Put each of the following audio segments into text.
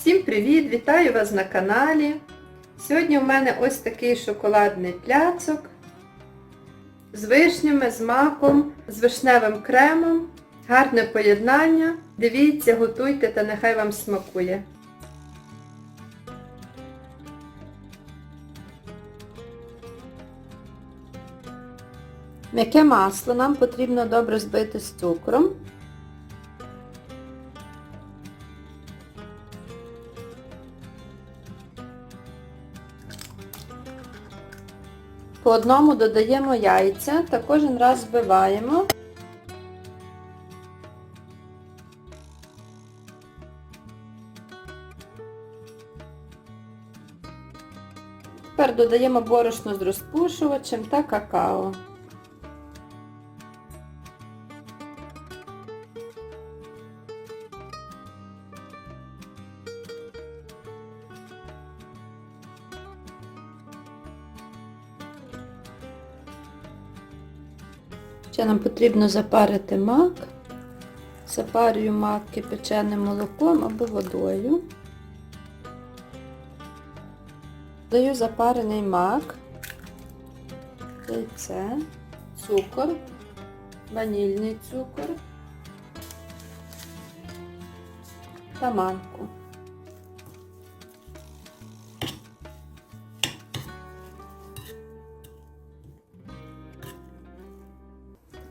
Всім привіт! Вітаю вас на каналі. Сьогодні у мене ось такий шоколадний пляцок з вишнями, з маком, з вишневим кремом. Гарне поєднання. Дивіться, готуйте та нехай вам смакує. М'яке масло нам потрібно добре збити з цукром. По одному додаємо яйця та кожен раз збиваємо. Тепер додаємо борошно з розпушувачем та какао. Ще нам потрібно запарити мак. Запарюю мак кипяченим молоком або водою. Даю запарений мак, яйце, цукор, ванільний цукор та манку.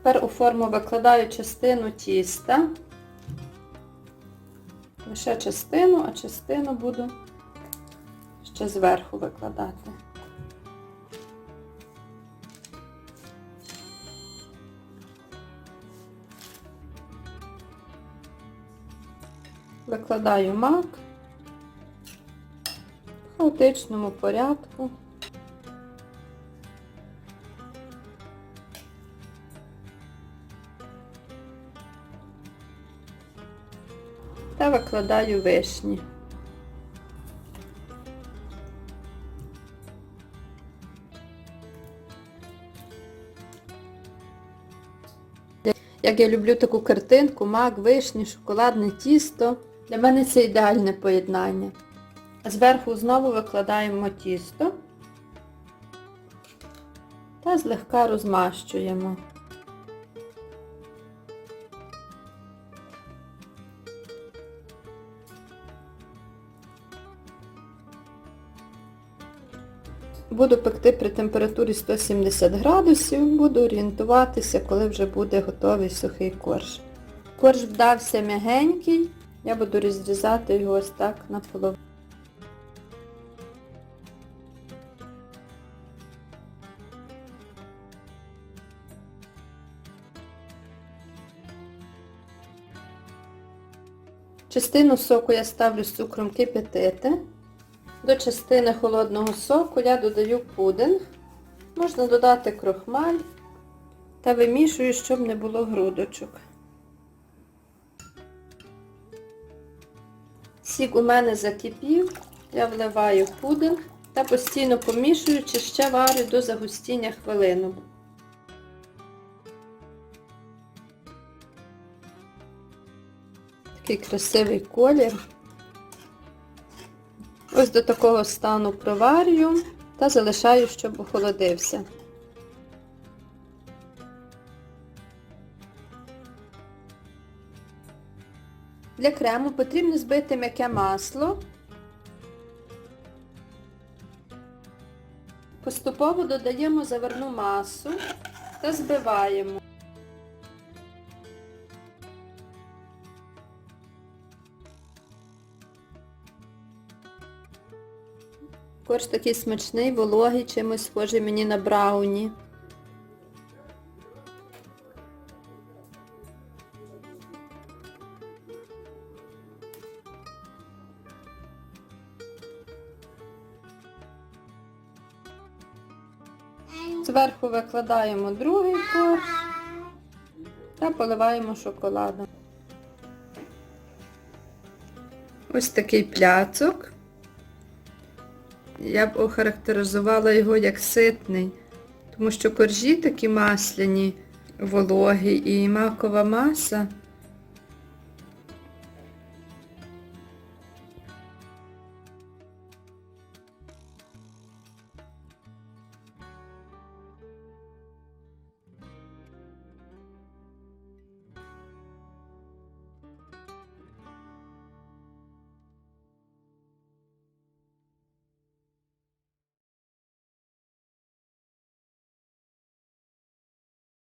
Тепер у форму викладаю частину тіста. Лише частину, а частину буду ще зверху викладати. Викладаю мак в хаотичному порядку. Та викладаю вишні. Як я люблю таку картинку, мак, вишні, шоколадне тісто. Для мене це ідеальне поєднання. Зверху знову викладаємо тісто та злегка розмащуємо. Буду пекти при температурі 170 градусів, буду орієнтуватися, коли вже буде готовий сухий корж. Корж вдався м'ягенький, я буду розрізати його ось так на половину. Частину соку я ставлю з цукром кипятити. До частини холодного соку я додаю пудинг. Можна додати крохмаль та вимішую, щоб не було грудочок. Сік у мене закипів, я вливаю пудинг та постійно помішуючи, ще варю до загустіння хвилину. Такий красивий колір. Ось до такого стану проварюю та залишаю, щоб охолодився. Для крему потрібно збити м'яке масло. Поступово додаємо заварну масу та збиваємо. Корж такий смачний, вологий, чимось схожий мені на брауні. Зверху викладаємо другий корж та поливаємо шоколадом. Ось такий пляцок. Я б охарактеризувала його як ситний, тому що коржі такі масляні, вологі і макова маса